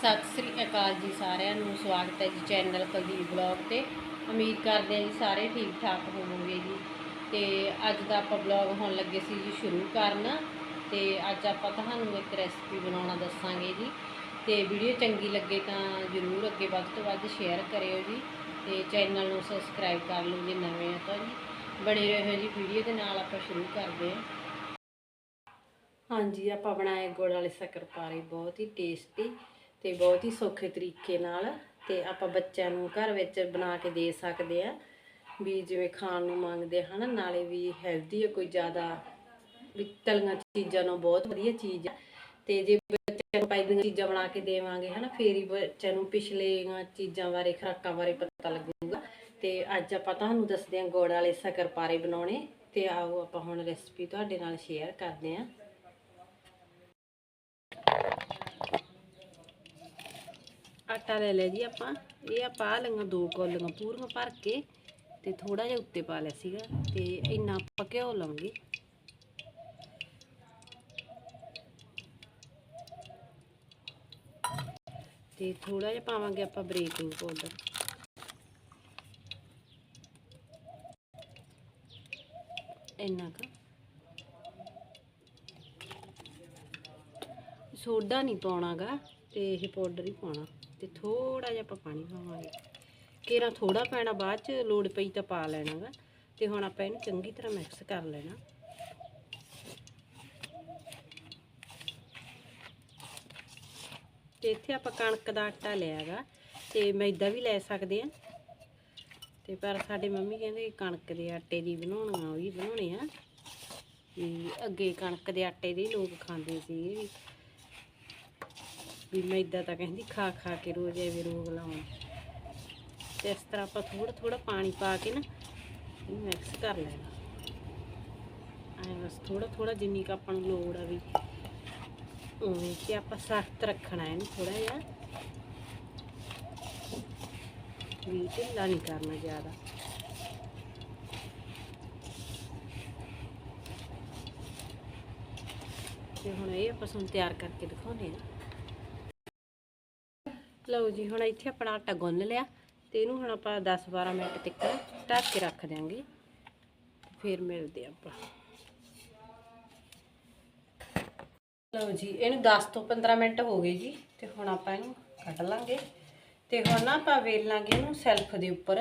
ਸਤਿ ਸ੍ਰੀ ਅਕਾਲ ਜੀ ਸਾਰਿਆਂ ਨੂੰ, ਸਵਾਗਤ ਹੈ ਜੀ ਚੈਨਲ ਕੁਲਦੀਪ ਬਲੌਗ ਤੇ। ਉਮੀਦ ਕਰਦੇ ਹਾਂ ਜੀ ਸਾਰੇ ਠੀਕ ਠਾਕ ਹੋਵੋਗੇ ਜੀ। ਤੇ ਅੱਜ ਦਾ ਆਪਾਂ ਬਲੌਗ ਹੋਣ ਲੱਗੇ ਸੀ ਜੀ ਸ਼ੁਰੂ ਕਰਨ। ਤੇ ਅੱਜ ਆਪਾਂ ਤੁਹਾਨੂੰ ਇੱਕ ਰੈਸਪੀ ਬਣਾਉਣਾ ਦੱਸਾਂਗੇ ਜੀ। ਤੇ ਵੀਡੀਓ ਚੰਗੀ ਲੱਗੇ ਤਾਂ ਜਰੂਰ ਅੱਗੇ ਵੱਧ ਤੋਂ ਵੱਧ ਸ਼ੇਅਰ ਕਰਿਓ ਜੀ। ਤੇ ਚੈਨਲ ਨੂੰ ਸਬਸਕ੍ਰਾਈਬ ਕਰ ਲਓ ਜੇ ਨਵੇਂ ਆ ਤਾਂ ਜੀ। ਬਣੇ ਰਹੋ ਜੀ ਵੀਡੀਓ ਦੇ ਨਾਲ ਆਪਾਂ ਸ਼ੁਰੂ ਕਰਦੇ ਹਾਂ। ਹਾਂਜੀ, ਆਪਾਂ ਬਣਾਏ ਗੁੜ ਵਾਲੇ ਸ਼ੱਕਰਪਾਰੇ ਬਹੁਤ ਹੀ ਟੇਸਟੀ ਤੇ ਬਹੁਤ ਹੀ ਸੌਖੇ ਤਰੀਕੇ ਨਾਲ ਤੇ ਆਪਾਂ ਬੱਚਿਆਂ ਨੂੰ ਘਰ ਵਿੱਚ ਬਣਾ ਕੇ ਦੇ ਸਕਦੇ ਆ ਵੀ ਜਿਵੇਂ ਖਾਣ ਨੂੰ ਮੰਗਦੇ ਹਨ, ਨਾਲੇ ਵੀ ਹੈਲਦੀ ਹੈ ਕੋਈ ਜ਼ਿਆਦਾ ਵੀ ਤਲੀਆਂ ਚੀਜ਼ਾਂ ਨੂੰ ਬਹੁਤ ਵਧੀਆ ਚੀਜ਼ ਹੈ ਤੇ ਜੇ ਬੱਚਿਆਂ ਨੂੰ ਪਾਈਦੀਆਂ ਚੀਜ਼ਾਂ ਬਣਾ ਕੇ ਦੇਵਾਂਗੇ ਹਨਾ, ਫੇਰ ਹੀ ਬੱਚਿਆਂ ਨੂੰ ਪਿਛਲੇ ਚੀਜ਼ਾਂ ਬਾਰੇ, ਖੁਰਾਕਾਂ ਬਾਰੇ ਪਤਾ ਲੱਗੂਗਾ। ਤੇ ਅੱਜ ਆਪਾਂ ਤੁਹਾਨੂੰ ਦੱਸਦੇ ਹਾਂ ਗੁੜ ਵਾਲੇ ਸ਼ੱਕਰਪਾਰੇ ਬਣਾਉਣੇ, ਤੇ ਆਓ ਆਪਾਂ ਹੁਣ ਰੈਸਪੀ ਤੁਹਾਡੇ ਨਾਲ ਸ਼ੇਅਰ ਕਰਦੇ ਹਾਂ। ਆਟਾ ਲੈ ਲਿਆ ਜੀ ਆਪਾਂ। ਇਹ ਆਪਾਂ ਆਹ ਲਈਆਂ ਦੋ ਕੌਲੀਆਂ ਪੂਰੀਆਂ ਭਰ ਕੇ ਤੇ ਥੋੜਾ ਜਿਹਾ ਉੱਤੇ ਪਾ ਲਿਆ ਸੀਗਾ ਤੇ ਇੰਨਾ ਆਪਾਂ ਘਿਓ ਲਾਂਗੇ ਤੇ ਥੋੜਾ ਜਿਹਾ ਪਾਵਾਂਗੇ ਆਪਾਂ ਬਰੇਕਿੰਗ ਪਾਊਡਰ ਇੰਨਾ ਕੁ। ਸੋਡਾ ਨਹੀਂ ਪਾਉਣਾਗਾ ਤੇ ਇਹ ਪਾਊਡਰ ਹੀ ਪਾਉਣਾ। ਤੇ ਥੋੜਾ ਜਿਹਾ ਆਪਾਂ ਪਾਣੀ ਪਾਵਾਂਗੇ। ਕੇਰਾ ਥੋੜਾ ਪੈਣਾ, ਬਾਅਦ ਚ ਲੋੜ ਪਈ ਤਾਂ ਪਾ ਲੈਣਾਗਾ। ਤੇ ਹੁਣ ਆਪਾਂ ਇਹਨੂੰ ਚੰਗੀ ਤਰ੍ਹਾਂ ਮਿਕਸ ਕਰ ਲੈਣਾ। ਤੇ ਇੱਥੇ ਆਪਾਂ ਕਣਕ ਦਾ ਆਟਾ ਲਿਆਗਾ, ਤੇ ਮੈਦਾ ਵੀ ਲੈ ਸਕਦੇ ਆ ਤੇ ਪਰ ਸਾਡੇ ਮੰਮੀ ਕਹਿੰਦੇ ਕਣਕ ਦੇ ਆਟੇ ਦੀ ਬਣਾਉਣਾ, ਉਹ ਵੀ ਬਣਾਉਣੇ ਆ। ਵੀ ਅੱਗੇ ਕਣਕ ਦੇ ਆਟੇ ਦੇ ਲੋਕ ਖਾਂਦੇ ਸੀ ਵੀ। ਵੀ ਮੈਂ ਮੈਦਾ ਤਾਂ ਕਹਿੰਦੀ ਖਾ ਖਾ ਕੇ ਰੋਜ਼ ਐਵੇਂ ਰੋਗ ਲਾਉਣ ਤੇ ਇਸ ਤਰ੍ਹਾਂ ਆਪਾਂ ਥੋੜਾ ਥੋੜਾ ਪਾਣੀ ਪਾ ਕੇ ਨਾ ਮਿਕਸ ਕਰ ਲੈਣਾ। ਐ ਬਸ ਥੋੜਾ ਥੋੜਾ ਜਿੰਨੀ ਕੁ ਆਪਾਂ ਨੂੰ ਲੋੜ ਆ ਵੀ ਉਵੇਂ ਕਿ ਆਪਾਂ ਸਖਤ ਰੱਖਣਾ ਇਹਨੂੰ ਥੋੜਾ ਜਿਹਾ। ਵੀ ਢਿੱਲਾ ਨਹੀਂ ਕਰਨਾ ਜ਼ਿਆਦਾ। ਤੇ ਹੁਣ ਇਹ ਆਪਾਂ ਤੁਹਾਨੂੰ ਤਿਆਰ ਕਰਕੇ ਦਿਖਾਉਂਦੇ ਆ ਲਓ ਜੀ, ਹੁਣ ਇੱਥੇ ਆਪਣਾ ਆਟਾ ਗੁੰਨ ਲਿਆ ਤੇ ਇਹਨੂੰ ਹੁਣ ਆਪਾਂ 10-12 ਮਿੰਟ ਤੱਕ ਢੱਕ ਕੇ ਰੱਖ ਦਿਆਂਗੇ। ਫਿਰ ਮਿਲਦੇ ਆਪਾਂ। ਲਓ ਜੀ, ਇਹਨੂੰ 10 ਤੋਂ 15 ਮਿੰਟ ਹੋ ਗਏ ਜੀ, ਤੇ ਹੁਣ ਆਪਾਂ ਇਹਨੂੰ ਕੱਢ ਲਾਂਗੇ। ਤੇ ਹੁਣ ਨਾ ਆਪਾਂ ਵੇਲ ਲਾਂਗੇ ਇਹਨੂੰ ਸੈਲਫ ਦੇ ਉੱਪਰ,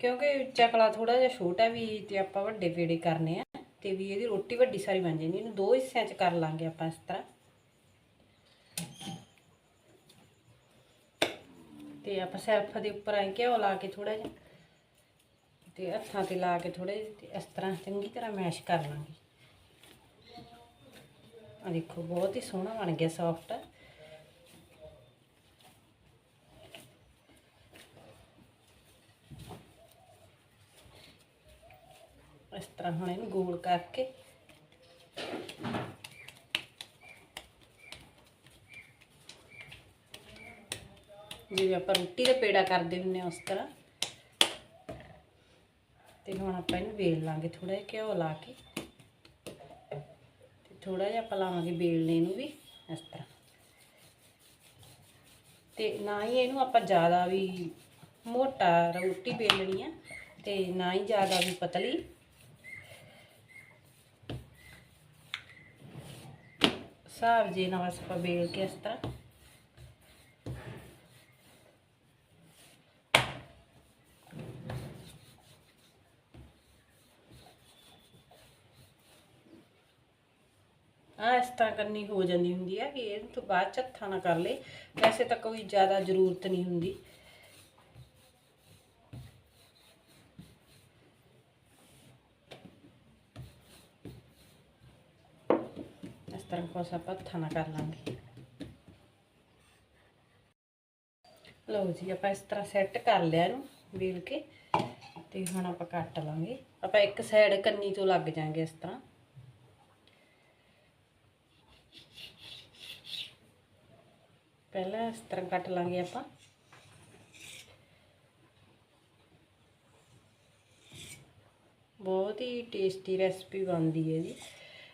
ਕਿਉਂਕਿ ਚਕਲਾ ਥੋੜਾ ਜਿਹਾ ਛੋਟਾ ਵੀ ਤੇ ਆਪਾਂ ਵੱਡੇ ਪੇੜੇ ਕਰਨੇ ਆ, ਤੇ ਵੀ ਇਹਦੀ ਰੋਟੀ ਵੱਡੀ ਸਾਰੀ ਬਣ ਜਾਂਦੀ ਇਹਨੂੰ ਦੋ ਹਿੱਸਿਆਂ 'ਚ ਕਰ ਲਾਂਗੇ ਆਪਾਂ ਇਸ ਤਰ੍ਹਾਂ। ਤੇ ਆਪਾਂ ਸੈਲਫ ਦੇ ਉੱਪਰ ਐਂ ਘਿਓ ਲਾ ਕੇ ਥੋੜਾ ਜਿਹਾ ਤੇ ਹੱਥਾਂ ਤੇ ਲਾ ਕੇ ਥੋੜੇ ਤੇ ਇਸ ਤਰ੍ਹਾਂ ਚੰਗੀ ਤਰ੍ਹਾਂ ਮੈਸ਼ ਕਰ ਲਾਂਗੇ। ਆ ਦੇਖੋ, ਬਹੁਤ ਹੀ ਸੋਹਣਾ ਬਣ ਗਿਆ ਸੌਫਟ ਇਸ ਤਰ੍ਹਾਂ ਹੁਣ ਇਹਨੂੰ ਗੋਲ ਕਰਕੇ ਜਿਵੇਂ ਆਪਾਂ ਰੋਟੀ ਦਾ ਪੇੜਾ ਕਰਦੇ ਹੁੰਨੇ ਆ ਉਸ ਤਰ੍ਹਾਂ। ਤੇ ਹੁਣ ਆਪਾਂ ਇਹਨੂੰ ਵੇਲ ਲਾਂਗੇ ਥੋੜਾ ਜਿਹਾ ਘਿਓ ਲਾ ਕੇ। ਤੇ ਥੋੜਾ ਜਿਹਾ ਆਪਾਂ ਲਾਵਾਂਗੇ ਵੇਲਣੇ ਨੂੰ ਵੀ, ਇਸ ਤਰ੍ਹਾਂ। ਤੇ ਨਾ ਹੀ ਇਹਨੂੰ ਆਪਾਂ ਜ਼ਿਆਦਾ ਵੀ ਮੋਟਾ ਰੋਟੀ ਵੇਲਣੀ ਆ, ਤੇ ਨਾ ਹੀ ਜ਼ਿਆਦਾ ਵੀ ਪਤਲੀ। ਹਿਸਾਬ ਜੇ ਨਾਲ ਬਸ ਆਪਾਂ ਵੇਲ ਕੇ ਇਸ ਤਰ੍ਹਾਂ ਆ ਇਸ ਤਰ੍ਹਾਂ ਕਰਨੀ ਹੋ ਜਾਂਦੀ ਹੁੰਦੀ ਹੈ ਕਿ ਇਹ ਤੋਂ ਬਾਅਦ ਚ ਹੱਥਾਂ ਨਾਲ ਕਰ ਲੇ। ਵੈਸੇ ਤਾਂ ਕੋਈ ਜ਼ਿਆਦਾ ਜ਼ਰੂਰਤ ਨਹੀਂ ਹੁੰਦੀ। ਇਸ ਤਰ੍ਹਾਂ ਕੋਸ ਆਪਾਂ ਹੱਥਾਂ ਨਾਲ ਕਰ ਲਾਂਗੇ। ਲਓ ਜੀ, ਆਪਾਂ ਇਸ ਤਰ੍ਹਾਂ ਸੈੱਟ ਕਰ ਲਿਆ ਇਹਨੂੰ ਵੇਲ ਕੇ ਤੇ ਹੁਣ ਆਪਾਂ ਕੱਟ ਲਾਂਗੇ। ਆਪਾਂ ਇੱਕ ਸਾਈਡ ਕੰਨੀ ਤੋਂ ਲੱਗ ਜਾਾਂਗੇ ਇਸ ਤਰ੍ਹਾਂ। ਪਹਿਲਾਂ ਇਸ ਤਰ੍ਹਾਂ ਕੱਟ ਲਾਂਗੇ ਆਪਾਂ। ਬਹੁਤ ਹੀ ਟੇਸਟੀ ਰੈਸਪੀ ਬਣਦੀ ਹੈ ਜੀ।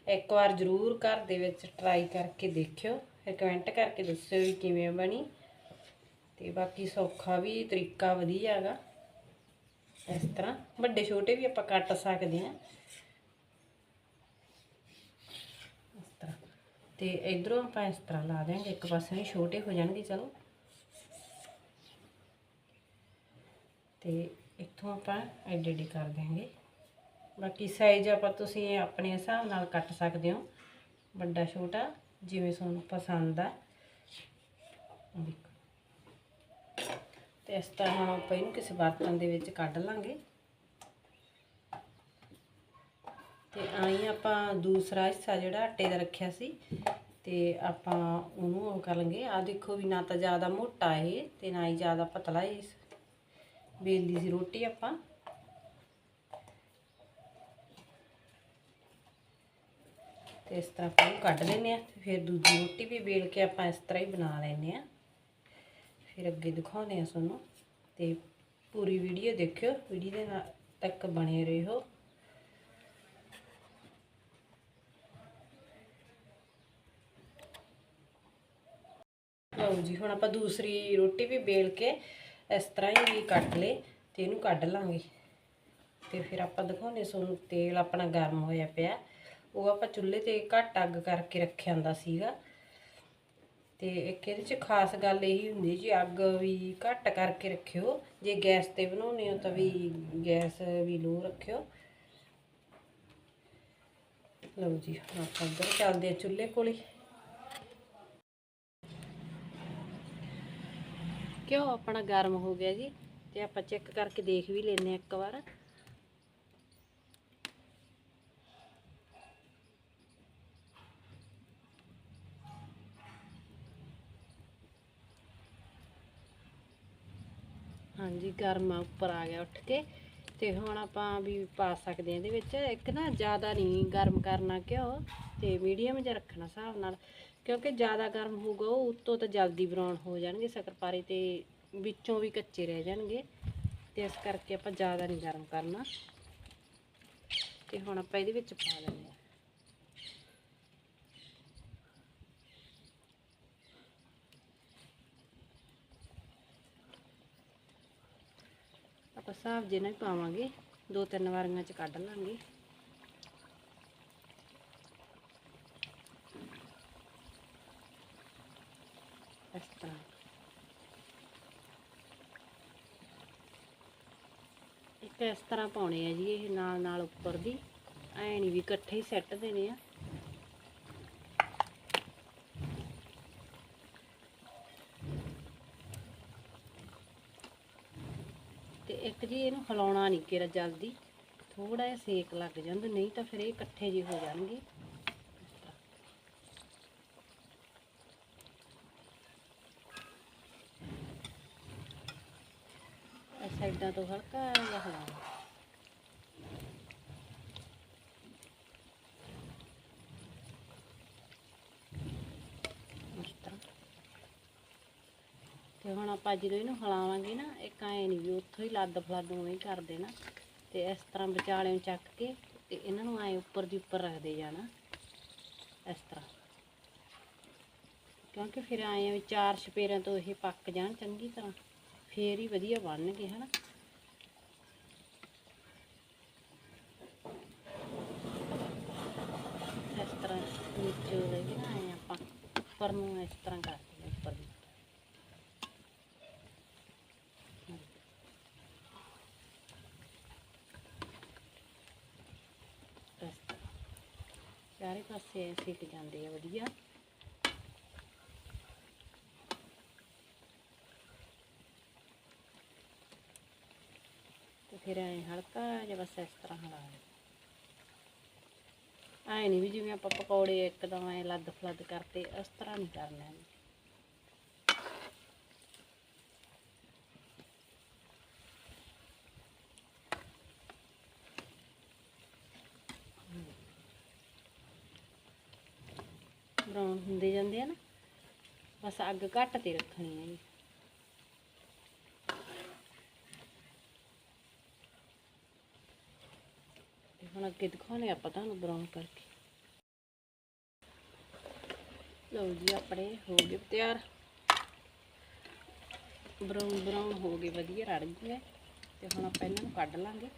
ਇੱਕ ਵਾਰ ਜ਼ਰੂਰ ਘਰ ਦੇ ਵਿੱਚ ਟਰਾਈ ਕਰਕੇ ਦੇਖਿਓ। ਫਿਰ ਕਮੈਂਟ ਕਰਕੇ ਦੱਸਿਓ ਵੀ ਕਿਵੇਂ ਬਣੀ। ਤੇ ਬਾਕੀ ਸੌਖਾ ਵੀ ਤਰੀਕਾ ਵਧੀਆ ਹੈਗਾ। ਇਸ ਤਰ੍ਹਾਂ ਵੱਡੇ ਛੋਟੇ ਵੀ ਆਪਾਂ ਕੱਟ ਸਕਦੇ ਹਾਂ ਇਸ ਤਰ੍ਹਾਂ ਤੇ ਇਧਰੋਂ ਆਪਾਂ ਇਸ ਤਰ੍ਹਾਂ ਲਾ ਦਿਆਂਗੇ, ਇੱਕ ਪਾਸੇ ਨੂੰ ਛੋਟੇ ਹੋ ਜਾਣਗੇ, ਚਲੋ। ਤੇ ਇੱਥੋਂ ਆਪਾਂ ਐਡੇ ਐਡੇ ਕਰ ਦਿਆਂਗੇ। ਬਾਕੀ ਸਾਈਜ਼ ਆਪਾਂ ਤੁਸੀਂ ਆਪਣੇ ਹਿਸਾਬ ਨਾਲ ਕੱਟ ਸਕਦੇ ਹੋ। ਵੱਡਾ, ਛੋਟਾ, ਜਿਵੇਂ ਤੁਹਾਨੂੰ ਪਸੰਦ ਆ। ਆਹ ਦੇਖੋ। ਤੇ ਇਸ ਤਰ੍ਹਾਂ ਹੁਣ ਆਪਾਂ ਇਹਨੂੰ ਕਿਸੇ ਬਰਤਨ ਦੇ ਵਿੱਚ ਕੱਢ ਲਾਂਗੇ। ਤੇ ਆਈ ਆਪਾਂ ਦੂਸਰਾ ਹਿੱਸਾ ਜਿਹੜਾ ਆਟੇ ਦਾ ਰੱਖਿਆ ਸੀ, ਤੇ ਆਪਾਂ ਉਹਨੂੰ ਉਹ ਕਰ ਲਾਂਗੇ। ਆ ਦੇਖੋ ਵੀ ਨਾ ਤਾਂ ਜ਼ਿਆਦਾ ਮੋਟਾ ਇਹ, ਤੇ ਨਾ ਹੀ ਜ਼ਿਆਦਾ ਪਤਲਾ ਇਹ। ਵੇਲੀ ਸੀ ਰੋਟੀ ਆਪਾਂ। ਤੇ ਇਸ ਤਰ੍ਹਾਂ ਆਪਾਂ ਇਹਨੂੰ ਕੱਢ ਲੈਨੇ ਆ ਤੇ ਫਿਰ ਦੂਜੀ ਰੋਟੀ ਵੀ ਵੇਲ ਕੇ ਆਪਾਂ ਇਸ ਤਰ੍ਹਾਂ ਹੀ ਬਣਾ ਲੈਨੇ ਆ ਫਿਰ ਅੱਗੇ ਦਿਖਾਉਂਦੇ ਆ ਤੁਹਾਨੂੰ, ਤੇ ਪੂਰੀ ਵੀਡੀਓ ਦੇਖਿਓ ਵੀਡੀਓ ਦੇ ਨਾਲ ਤੱਕ ਬਣੇ ਰਹੋ। ਲਓ ਜੀ, ਹੁਣ ਆਪਾਂ ਦੂਸਰੀ ਰੋਟੀ ਵੀ ਬੇਲ ਕੇ ਇਸ ਤਰ੍ਹਾਂ ਹੀ ਕੱਟ ਲੇ ਤੇ ਇਹਨੂੰ ਕੱਢ ਲਾਂਗੇ। ਤੇ ਫਿਰ ਆਪਾਂ ਦਿਖਾਉਂਦੇ ਤੁਹਾਨੂੰ ਤੇਲ ਆਪਣਾ ਗਰਮ ਹੋਇਆ ਪਿਆ। ਉਹ ਆਪਾਂ ਚੁੱਲ੍ਹੇ ਤੇ ਘੱਟ ਅੱਗ ਕਰਕੇ ਰੱਖਿਆ ਹੁੰਦਾ ਸੀਗਾ। ਤੇ ਇੱਕ ਇਹਦੇ 'ਚ ਖਾਸ ਗੱਲ ਇਹੀ ਹੁੰਦੀ ਜੀ, ਅੱਗ ਵੀ ਘੱਟ ਕਰਕੇ ਰੱਖਿਓ। ਜੇ ਗੈਸ ਤੇ ਬਣਾਉਣੀ ਹੋ ਤਾਂ ਵੀ ਗੈਸ ਵੀ ਲੋ ਰੱਖਿਓ। ਲਓ ਜੀ, ਹੁਣ ਆਪਾਂ ਇੱਧਰ ਚੱਲਦੇ ਆ ਚੁੱਲ੍ਹੇ ਕੋਲੇ। ਘਿਓ ਆਪਣਾ ਗਰਮ ਹੋ ਗਿਆ ਜੀ। ਤੇ ਆਪਾਂ ਚੈੱਕ ਕਰਕੇ ਦੇਖ ਵੀ ਲੈਨੇ ਆ ਇੱਕ ਵਾਰ। ਹਾਂਜੀ, ਗਰਮ ਉੱਪਰ ਆ ਗਿਆ ਉੱਠ ਕੇ। ਤੇ ਹੁਣ ਆਪਾਂ ਵੀ ਪਾ ਸਕਦੇ ਹਾਂ ਇਹਦੇ ਵਿੱਚ। ਇੱਕ ਨਾ ਜ਼ਿਆਦਾ ਨਹੀਂ ਗਰਮ ਕਰਨਾ ਘਿਓ ਤੇ ਮੀਡੀਅਮ ਜਿਹਾ ਰੱਖਣਾ ਹਿਸਾਬ ਨਾਲ। ਕਿਉਂਕਿ ਜ਼ਿਆਦਾ ਗਰਮ ਹੋਊਗਾ, ਉਹ ਉੱਤੋਂ ਤਾਂ ਜਲਦੀ ਬਰਾਊਨ ਹੋ ਜਾਣਗੇ ਸ਼ੱਕਰਪਾਰੇ ਤੇ ਵਿੱਚੋਂ ਵੀ ਕੱਚੇ ਰਹਿ ਜਾਣਗੇ। ਤੇ ਇਸ ਕਰਕੇ ਆਪਾਂ ਜ਼ਿਆਦਾ ਨਹੀਂ ਗਰਮ ਕਰਨਾ। ਤੇ ਹੁਣ ਆਪਾਂ ਇਹਦੇ ਵਿੱਚ ਪਾ ਲੈਂਦੇ ਹਾਂ। ਆਪਾਂ ਹਿਸਾਬ ਜੇ ਨਾਲ ਪਾਵਾਂਗੇ, ਦੋ ਤਿੰਨ ਵਾਰੀਆਂ ਚ ਕੱਢ ਲਾਂਗੇ। ਇਸ ਤਰ੍ਹਾਂ ਪਾਉਣੇ ਆ ਜੀ, ਇਹ ਨਾਲ ਨਾਲ ਉੱਪਰ ਦੀ। ਐ ਨਹੀਂ ਵੀ ਇਕੱਠੇ ਹੀ ਸੈੱਟ ਦੇਣੇ ਆ। ਤੇ ਇੱਕ ਜੀ ਇਹਨੂੰ ਹਿਲਾਉਣਾ ਨਹੀਂ ਕਿਰਾ ਜਲਦੀ। ਥੋੜਾ ਜਿਹਾ ਸੇਕ ਲੱਗ ਜਾਂਦਾ, ਨਹੀਂ ਤਾਂ ਫਿਰ ਇਹ ਇਕੱਠੇ ਜਿਹੇ ਹੋ ਜਾਣਗੇ ਇਸ ਸਾਈਡਾਂ ਤੋਂ ਹਲਕਾ ਜਿਹਾ ਹਿਲਾਉਣਾ ਇਸ ਤਰ੍ਹਾਂ ਤੇ ਹੁਣ ਆਪਾਂ ਜਦੋਂ ਇਹਨੂੰ ਹਲਾਵਾਂਗੇ ਨਾ ਇੱਕ ਐ ਨਹੀਂ ਵੀ ਉੱਥੋਂ ਹੀ ਲੱਦ ਫਲੱਦ ਉਵੇਂ ਹੀ ਕਰ ਦੇਣਾ ਤੇ ਇਸ ਤਰ੍ਹਾਂ ਵਿਚਾਲੇ ਨੂੰ ਚੱਕ ਕੇ ਤੇ ਇਹਨਾਂ ਨੂੰ ਐ ਉੱਪਰ ਦੀ ਉੱਪਰ ਰੱਖਦੇ ਜਾਣਾ, ਇਸ ਤਰ੍ਹਾਂ। ਕਿਉਂਕਿ ਫਿਰ ਆਏ ਆ ਵੀ ਚਾਰ ਛਪੇਰਿਆਂ ਤੋਂ ਇਹ ਪੱਕ ਜਾਣ ਚੰਗੀ ਤਰ੍ਹਾਂ, ਫੇਰ ਹੀ ਵਧੀਆ ਬਣਨਗੇ, ਹਨਾ। ਇਸ ਤਰ੍ਹਾਂ ਨੀਚੇ ਲੈ ਕੇ ਨਾ ਆਏ ਆਪਾਂ, ਉੱਪਰ ਨੂੰ ਇਸ ਤਰ੍ਹਾਂ ਕਰਦੇ ਉੱਪਰ ਨੂੰ ਇਸ ਤਰ੍ਹਾਂ ਚਾਰੇ ਸਿੱਕ ਜਾਂਦੇ ਆ, ਵਧੀਆ। ਤੇ ਫਿਰ ਐ ਹਲਕਾ ਜਿਹਾ ਬਸ ਇਸ ਤਰ੍ਹਾਂ ਹਿਲਾ ਲਓ ਐ ਨਹੀਂ ਵੀ ਜਿਵੇਂ ਆਪਾਂ ਪਕੌੜੇ ਇੱਕਦਮ ਐ ਲੱਦ ਫਲੱਦ ਕਰਤੇ ਇਸ ਤਰ੍ਹਾਂ ਨਹੀਂ ਕਰਨਾ। ਹੈ ਬਰਾਊਨ ਹੁੰਦੇ ਜਾਂਦੇ ਆ ਨਾ, ਬਸ ਅੱਗ ਘੱਟ ਤੇ ਰੱਖਣੀ ਹੈ ਜੀ। ਹੁਣ ਅੱਗੇ ਦਿਖਾਉਣੇ ਆਪਾਂ ਤੁਹਾਨੂੰ ਬਰਾਊਨ ਕਰਕੇ। ਲਓ ਜੀ, ਆਪਣੇ ਹੋ ਗਏ ਤਿਆਰ। ਬਰਾਊਨ ਬਰਾਊਨ ਹੋ ਗਏ, ਵਧੀਆ ਰੜ ਗਏ। ਤੇ ਹੁਣ ਆਪਾਂ ਇਹਨਾਂ ਨੂੰ ਕੱਢ ਲਾਂਗੇ।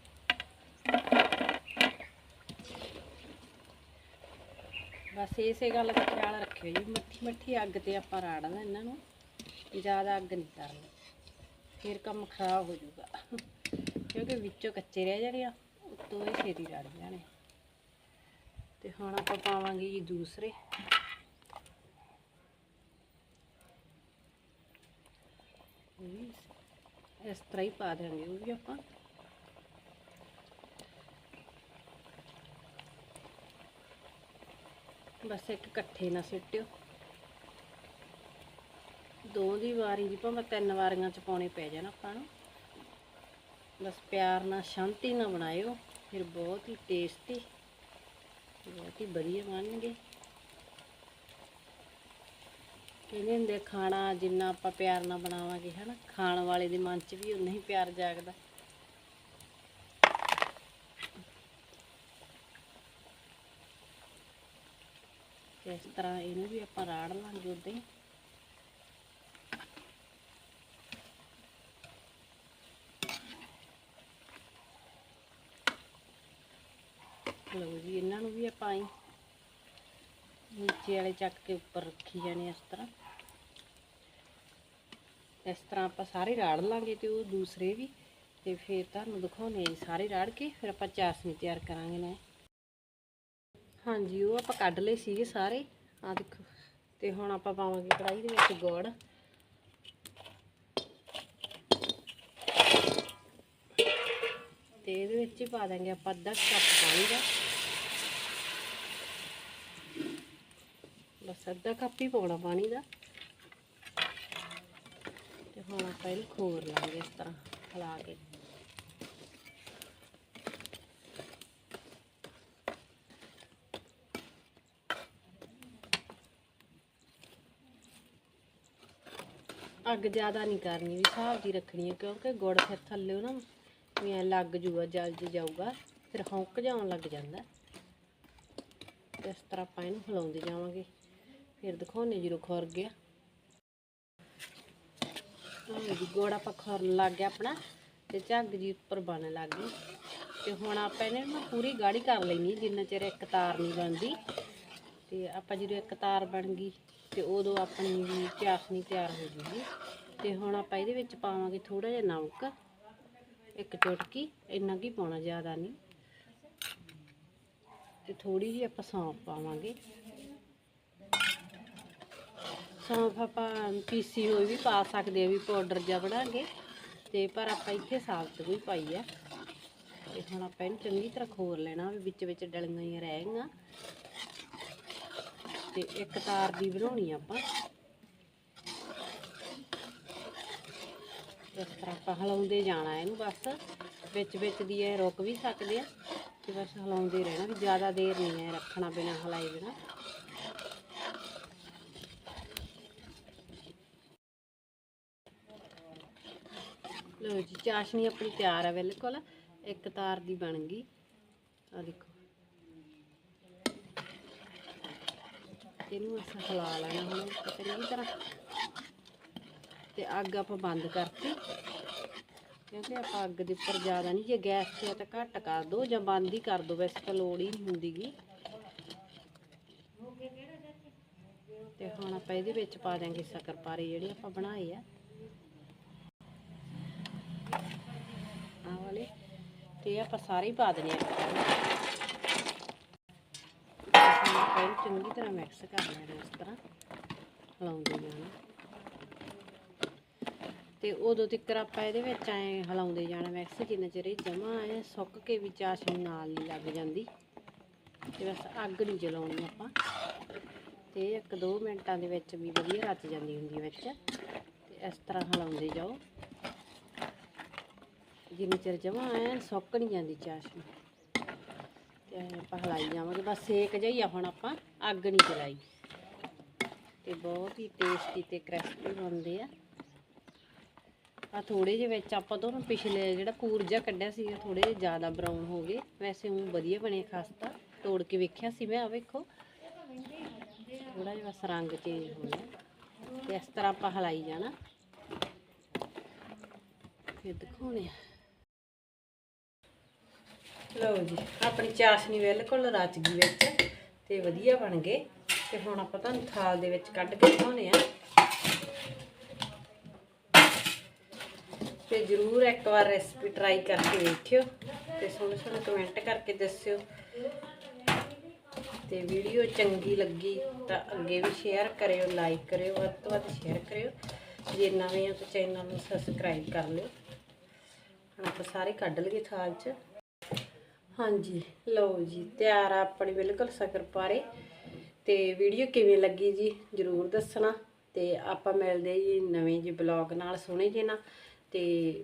ਬਸ ਇਸੇ ਗੱਲ ਦਾ ਖਿਆਲ ਰੱਖਿਓ ਜੀ, ਮੱਠੀ ਮੱਠੀ ਅੱਗ ਤੇ ਆਪਾਂ ਰਾੜਨਾ ਇਹਨਾਂ ਨੂੰ, ਜ਼ਿਆਦਾ ਅੱਗ ਨਹੀਂ ਕਰਨੀ ਫਿਰ ਕੰਮ ਖਰਾਬ ਹੋ ਜਾਊਗਾ। ਕਿਉਂਕਿ ਵਿੱਚੋਂ ਕੱਚੇ ਰਹਿ ਜਾਣੇ ਆ, ਉੱਤੋਂ ਇਹ ਛੇਤੀ ਰੜ ਜਾਣੇ। ਤੇ ਹੁਣ ਆਪਾਂ ਪਾਵਾਂਗੇ ਜੀ ਦੂਸਰੇ। ਇਸ ਤਰ੍ਹਾਂ ਹੀ ਪਾ ਦੇਣਗੇ ਉਹ ਵੀ ਆਪਾਂ। ਬਸ ਇੱਕ ਇਕੱਠੇ ਨਾ ਸਿੱਟਿਓ। ਦੋ ਦੀ ਵਾਰੀ ਦੀ ਭਾਵੇਂ ਤਿੰਨ ਵਾਰੀਆਂ ਚ ਪਾਉਣੇ ਪੈ ਜਾਣ ਆਪਾਂ ਨੂੰ। ਬਸ ਪਿਆਰ ਨਾਲ, ਸ਼ਾਂਤੀ ਨਾਲ ਬਣਾਇਓ, ਫਿਰ ਬਹੁਤ ਹੀ ਟੇਸਟੀ ਬਹੁਤ ਹੀ ਵਧੀਆ ਬਣਨਗੇ। ਕਹਿੰਦੇ ਹੁੰਦੇ ਖਾਣਾ ਜਿੰਨਾ ਆਪਾਂ ਪਿਆਰ ਨਾਲ ਬਣਾਵਾਂਗੇ, ਹਨਾ? ਖਾਣ ਵਾਲੇ ਦੇ ਮਨ 'ਚ ਵੀ ਉਨਾ ਹੀ ਪਿਆਰ ਜਾਗਦਾ। ਇਸ ਤਰ੍ਹਾਂ ਇਹਨੂੰ ਵੀ ਆਪਾਂ ਰਾੜ ਲਾਂਗੇ ਉਦਾਂ ਹੀ। ਲਓ ਜੀ, ਇਹਨਾਂ ਨੂੰ ਵੀ ਆਪਾਂ ਹੀ ਨੀਚੇ ਵਾਲੇ ਚੱਕ ਕੇ ਉੱਪਰ ਰੱਖੀ ਜਾਣੇ ਇਸ ਤਰ੍ਹਾਂ। ਇਸ ਤਰ੍ਹਾਂ ਆਪਾਂ ਸਾਰੇ ਰਾੜ ਲਾਂਗੇ ਤੇ ਉਹ ਦੂਸਰੇ ਵੀ। ਤੇ ਫਿਰ ਤੁਹਾਨੂੰ ਦਿਖਾਉਣੇ ਆ ਸਾਰੇ ਰਾੜ ਕੇ, ਫਿਰ ਆਪਾਂ ਚਾਸ਼ਨੀ ਤਿਆਰ ਕਰਾਂਗੇ ਨਾ। ਹਾਂਜੀ, ਉਹ ਆਪਾਂ ਕੱਢ ਲਏ ਸੀਗੇ ਸਾਰੇ। ਆ ਦੇਖੋ, ਤੇ ਹੁਣ ਆਪਾਂ ਪਾਵਾਂਗੇ ਕੜਾਈ ਦੇ ਵਿੱਚ ਗੁੜ। ਤੇ ਇਹਦੇ ਵਿੱਚ ਹੀ ਪਾ ਦਾਂਗੇ ਆਪਾਂ ਅੱਧਾ ਕੱਪ ਪਾਣੀ ਦਾ। ਬਸ ਅੱਧਾ ਕੱਪ ਹੀ ਪਾਉਣਾ ਪਾਣੀ ਦਾ। ਤੇ ਹੁਣ ਆਪਾਂ ਇਹਨੂੰ ਖੋਰ ਲਾਂਗੇ ਇਸ ਤਰ੍ਹਾਂ ਹਿਲਾ ਕੇ। ਅੱਗ ਜ਼ਿਆਦਾ ਨਹੀਂ ਕਰਨੀ ਵੀ ਹਿਸਾਬ ਦੀ ਰੱਖਣੀ ਹੈ, ਕਿਉਂਕਿ ਗੁੜ ਫਿਰ ਥੱਲੇ ਨਾ ਵੀ ਐਂ ਲੱਗ ਜੂਗਾ, ਜਲ ਜ ਜਾਊਗਾ, ਫਿਰ ਹੌਂਕ ਜਾਉਣ ਲੱਗ ਜਾਂਦਾ। ਇਸ ਤਰ੍ਹਾਂ ਆਪਾਂ ਇਹਨੂੰ ਹਿਲਾਉਂਦੇ ਜਾਵਾਂਗੇ। ਫਿਰ ਦਿਖਾਉਣੇ ਜਦੋਂ ਖੁਰ ਗਿਆ। ਜੀ, ਗੋੜਾ ਆਪਾਂ ਖੁਰਨ ਲੱਗ ਗਿਆ ਆਪਣਾ, ਤੇ ਝੱਗ ਜੀ ਉੱਪਰ ਬਣ ਲੱਗ ਗਈ। ਤੇ ਹੁਣ ਆਪਾਂ ਇਹਨੇ ਨਾ ਪੂਰੀ ਗਾੜੀ ਕਰ ਲੈਣੀ, ਜਿੰਨਾ ਚਿਰ ਇੱਕ ਤਾਰ ਨਹੀਂ ਬਣਦੀ। ਤੇ ਆਪਾਂ ਜਦੋਂ ਇੱਕ ਤਾਰ ਬਣ ਗਈ ਤੇ ਉਦੋਂ ਆਪਣੀ ਵੀ ਚਾਸ਼ਨੀ ਤਿਆਰ ਹੋ ਜੂਗੀ ਤੇ ਹੁਣ ਆਪਾਂ ਇਹਦੇ ਵਿੱਚ ਪਾਵਾਂਗੇ ਥੋੜਾ ਜਿਹਾ ਨਮਕ, ਇੱਕ ਚੁਟਕੀ, ਇੰਨਾ ਕੀ ਪਾਉਣਾ ਜ਼ਿਆਦਾ ਨਹੀਂ। ਤੇ ਥੋੜੀ ਜਿਹੀ ਆਪਾਂ ਸੌਂਫ ਪਾਵਾਂਗੇ। ਸੌਂਫ ਆਪਾਂ ਪੀਸੀ ਹੋਈ ਵੀ ਪਾ ਸਕਦੇ ਆ, ਵੀ ਪਾਊਡਰ ਜਿਹਾ ਬਣਾ ਕੇ ਤੇ ਪਰ ਆਪਾਂ ਇੱਥੇ ਸਾਬਤ ਕੋਈ ਪਾਈ ਆ। ਤੇ ਹੁਣ ਆਪਾਂ ਇਹਨੂੰ ਚੰਗੀ ਤਰ੍ਹਾਂ ਖੋਰ ਲੈਣਾ, ਵੀ ਵਿੱਚ ਵਿੱਚ ਡਲੀਆਂ ਹੀ ਰਹਿ ਗਈਆਂ। ਤੇ ਇੱਕ ਤਾਰ ਦੀ ਬਣਾਉਣੀ ਆਪਾਂ। ਇਸ ਤਰ੍ਹਾਂ ਆਪਾਂ ਹਲਾਉਂਦੇ ਜਾਣਾ ਇਹਨੂੰ ਬਸ। ਵਿੱਚ ਵਿੱਚ ਦੀ ਇਹ ਰੁਕ ਵੀ ਸਕਦੇ ਆ ਤੇ ਬਸ ਹਲਾਉਂਦੇ ਰਹਿਣਾ ਵੀ ਜ਼ਿਆਦਾ ਦੇਰ ਨਹੀਂ ਹੈ ਰੱਖਣਾ ਬਿਨਾ ਹਲਾਏ ਬਿਨਾ। ਲਓ ਜੀ, ਚਾਸ਼ਨੀ ਆਪਣੀ ਤਿਆਰ ਹੈ ਬਿਲਕੁਲ। ਇੱਕ ਤਾਰ ਦੀ ਬਣ ਗਈ। ਆ ਦੇਖੋ। ਇਹਨੂੰ ਅਸੀਂ ਹਿਲਾ ਲੈਣਾ ਹੁਣ ਚੰਗੀ ਤਰ੍ਹਾਂ। ਤੇ ਅੱਗ ਆਪਾਂ ਬੰਦ ਕਰਤੀ। ਕਿਉਂਕਿ ਆਪਾਂ ਅੱਗ ਦੇ ਉੱਪਰ ਜ਼ਿਆਦਾ ਨਹੀਂ, ਜੇ ਗੈਸ ਤੇ ਆ ਤਾਂ ਘੱਟ ਕਰ ਦਿਓ ਜਾਂ ਬੰਦ ਹੀ ਕਰ ਦਿਓ ਵੈਸੇ ਤਾਂ ਲੋੜ ਹੀ ਨਹੀਂ ਹੁੰਦੀਗੀ। ਤੇ ਹੁਣ ਆਪਾਂ ਇਹਦੇ ਵਿੱਚ ਪਾ ਦਿਆਂਗੇ ਸ਼ੱਕਰਪਾਰੇ ਜਿਹੜੇ ਆਪਾਂ ਬਣਾਏ ਆ। ਆਹ ਵਾਲੇ। ਤੇ ਆਪਾਂ ਸਾਰੇ ਹੀ ਪਾ ਦੇਣੇ ਆ। ਹੁਣ ਚੰਗੀ ਤਰ੍ਹਾਂ ਮਿਕਸ ਕਰ ਲੈਣਾ ਇਸ ਤਰ੍ਹਾਂ। ਹਿਲਾਉਂਦੇ ਜਾਣਾ। ਤੇ ਉਦੋਂ ਤੱਕ ਆਪਾਂ ਇਹਦੇ ਵਿੱਚ ਐ ਹਿਲਾਉਂਦੇ ਜਾਣਾ ਮਿਕਸ ਜਿੰਨਾ ਚਿਰ ਇਹ ਜਮਾ ਐ ਸੁੱਕ ਕੇ ਵੀ ਚਾਸ਼ਨੀ ਨਾਲ ਨਹੀਂ ਲੱਗ ਜਾਂਦੀ। ਤੇ ਬਸ ਅੱਗ ਨਹੀਂ ਜਲਾਉਣੀ ਆਪਾਂ। ਤੇ ਇੱਕ ਦੋ ਮਿੰਟਾਂ ਦੇ ਵਿੱਚ ਵੀ ਵਧੀਆ ਰਚ ਜਾਂਦੀ ਹੁੰਦੀ ਵਿੱਚ। ਤੇ ਇਸ ਤਰ੍ਹਾਂ ਹਿਲਾਉਂਦੇ ਜਾਓ। ਜਿੰਨੇ ਚਿਰ ਜਮਾ ਐ ਸੁੱਕ ਨਹੀਂ ਜਾਂਦੀ ਚਾਸ਼ਨੀ ਤੇ ਐਂ ਆਪਾਂ ਹਿਲਾਈ ਜਾਵਾਂਗੇ। ਬਸ ਸੇਕ ਜਾਈ ਆ ਹੁਣ ਆਪਾਂ, ਅੱਗ ਨਹੀਂ ਜਲਾਈ। ਤੇ ਬਹੁਤ ਹੀ ਟੇਸਟੀ ਤੇ ਕ੍ਰਿਸਪੀ ਬਣਦੇ ਆ। ਆ ਥੋੜੇ ਜਿਹੇ ਵਿੱਚ ਆਪਾਂ ਤੋਂ ਪਿਛਲੇ ਜਿਹੜਾ ਪੂਰਜਾ ਕੱਢਿਆ ਸੀ ਥੋੜੇ ਜਿਹੇ ਜ਼ਿਆਦਾ ਬਰਾਊਨ ਹੋ ਗਏ। ਵੈਸੇ ਉਹ ਵਧੀਆ ਬਣੇ ਖਸਤਾ। ਤੋੜ ਕੇ ਵੇਖਿਆ ਸੀ ਮੈਂ ਆ ਵੇਖੋ। ਥੋੜਾ ਜਿਹਾ ਬਸ ਰੰਗ ਚੇਂਜ ਹੋ ਗਿਆ। ਤੇ ਇਸ ਤਰ੍ਹਾਂ ਆਪਾਂ ਹਲਾਈ ਜਾਣਾ। ਫਿਰ ਦਿਖਾਉਣੇ ਆ। ਲਓ ਜੀ, ਆਪਣੀ ਚਾਸ਼ਨੀ ਬਿਲਕੁਲ ਰਚ ਗਈ ਵਿੱਚ ਤੇ ਵਧੀਆ ਬਣ ਗਏ। ਤੇ ਹੁਣ ਆਪਾਂ ਤੁਹਾਨੂੰ ਥਾਲ ਦੇ ਵਿੱਚ ਕੱਢ ਕੇ ਦਿਖਾਉਣੇ ਆ। ਤੇ ਜਰੂਰ ਇੱਕ ਵਾਰ ਰੈਸਪੀ ਟਰਾਈ ਕਰਕੇ ਵੇਖਿਓ ਤੇ ਸੋਹਣੇ ਸੋਹਣੇ ਕਮੈਂਟ ਕਰਕੇ ਦੱਸਿਓ। ਤੇ ਵੀਡੀਓ ਚੰਗੀ ਲੱਗੀ ਤਾਂ ਅੱਗੇ ਵੀ ਸ਼ੇਅਰ ਕਰਿਓ ਲਾਈਕ ਕਰਿਓ, ਵੱਧ ਤੋਂ ਵੱਧ ਸ਼ੇਅਰ ਕਰਿਓ। ਜੇ ਨਵੇਂ ਹੋ ਤਾਂ ਚੈਨਲ ਨੂੰ ਸਬਸਕ੍ਰਾਈਬ ਕਰ ਲਿਓ। ਹੁਣ ਆਪਾਂ ਸਾਰੇ ਕੱਢ ਲਈਏ ਥਾਲ 'ਚ। ਹਾਂਜੀ। ਲਓ ਜੀ, ਤਿਆਰ ਆ ਆਪਣੀ ਬਿਲਕੁਲ ਸ਼ੱਕਰਪਾਰੇ ਤੇ ਵੀਡੀਓ ਕਿਵੇਂ ਲੱਗੀ ਜੀ, ਜਰੂਰ ਦੱਸਣਾ। ਤੇ ਆਪਾਂ ਮਿਲਦੇ ਜੀ ਨਵੇਂ ਜੀ ਬਲੌਗ ਨਾਲ ਸੁਣੇ ਜੇ ਨਾ ਤੇ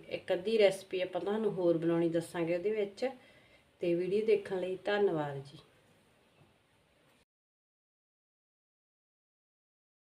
ਇੱਕ ਅੱਧੀ ਰੈਸਪੀ ਆਪਾਂ ਤੁਹਾਨੂੰ ਹੋਰ ਬਣਾਉਣੀ ਦੱਸਾਂਗੇ ਉਹਦੇ ਵਿੱਚ। ਤੇ ਵੀਡੀਓ ਦੇਖਣ ਲਈ ਧੰਨਵਾਦ ਜੀ।